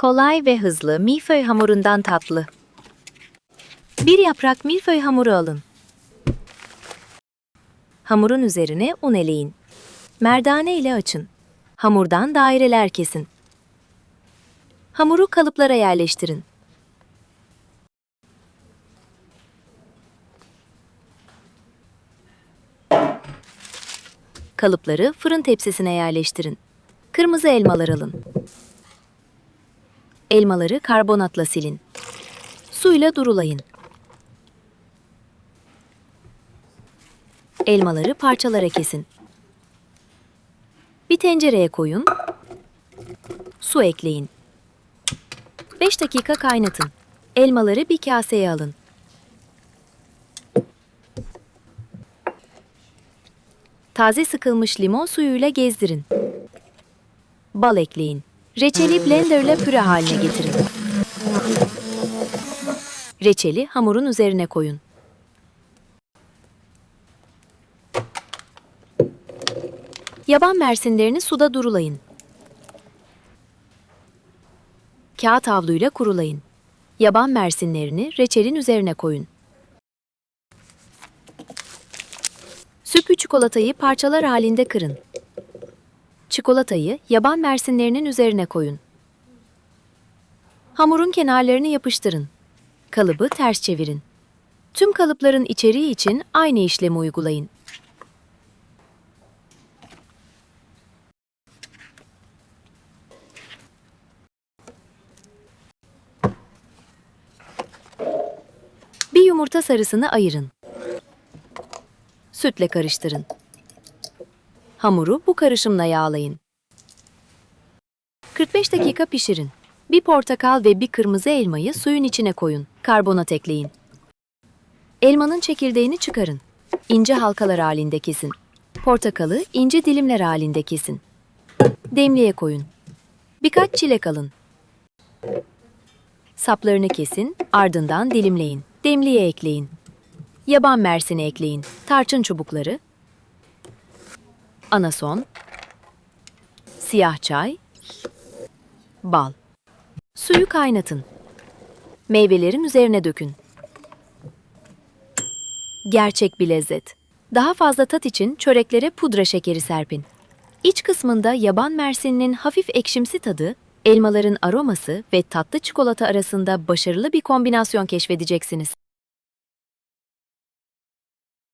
Kolay ve hızlı milföy hamurundan tatlı. Bir yaprak milföy hamuru alın. Hamurun üzerine un eleyin. Merdane ile açın. Hamurdan daireler kesin. Hamuru kalıplara yerleştirin. Kalıpları fırın tepsisine yerleştirin. Kırmızı elmalar alın. Elmaları karbonatla silin. Suyla durulayın. Elmaları parçalara kesin. Bir tencereye koyun. Su ekleyin. 5 dakika kaynatın. Elmaları bir kaseye alın. Taze sıkılmış limon suyuyla gezdirin. Bal ekleyin. Reçeli blenderla püre haline getirin. Reçeli hamurun üzerine koyun. Yaban mersinlerini suda durulayın. Kağıt havluyla kurulayın. Yaban mersinlerini reçelin üzerine koyun. Sütlü çikolatayı parçalar halinde kırın. Çikolatayı yaban mersinlerinin üzerine koyun. Hamurun kenarlarını yapıştırın. Kalıbı ters çevirin. Tüm kalıpların içeriği için aynı işlemi uygulayın. Bir yumurta sarısını ayırın. Sütle karıştırın. Hamuru bu karışımla yağlayın. 45 dakika pişirin. Bir portakal ve bir kırmızı elmayı suyun içine koyun. Karbonat ekleyin. Elmanın çekirdeğini çıkarın. İnce halkalar halinde kesin. Portakalı ince dilimler halinde kesin. Demliğe koyun. Birkaç çilek alın. Saplarını kesin, ardından dilimleyin. Demliğe ekleyin. Yaban mersini ekleyin. Tarçın çubukları. Anason. Siyah çay. Bal. Suyu kaynatın. Meyvelerin üzerine dökün. Gerçek bir lezzet. Daha fazla tat için çöreklere pudra şekeri serpin. İç kısmında yaban mersininin hafif ekşimsi tadı, elmaların aroması ve tatlı çikolata arasında başarılı bir kombinasyon keşfedeceksiniz.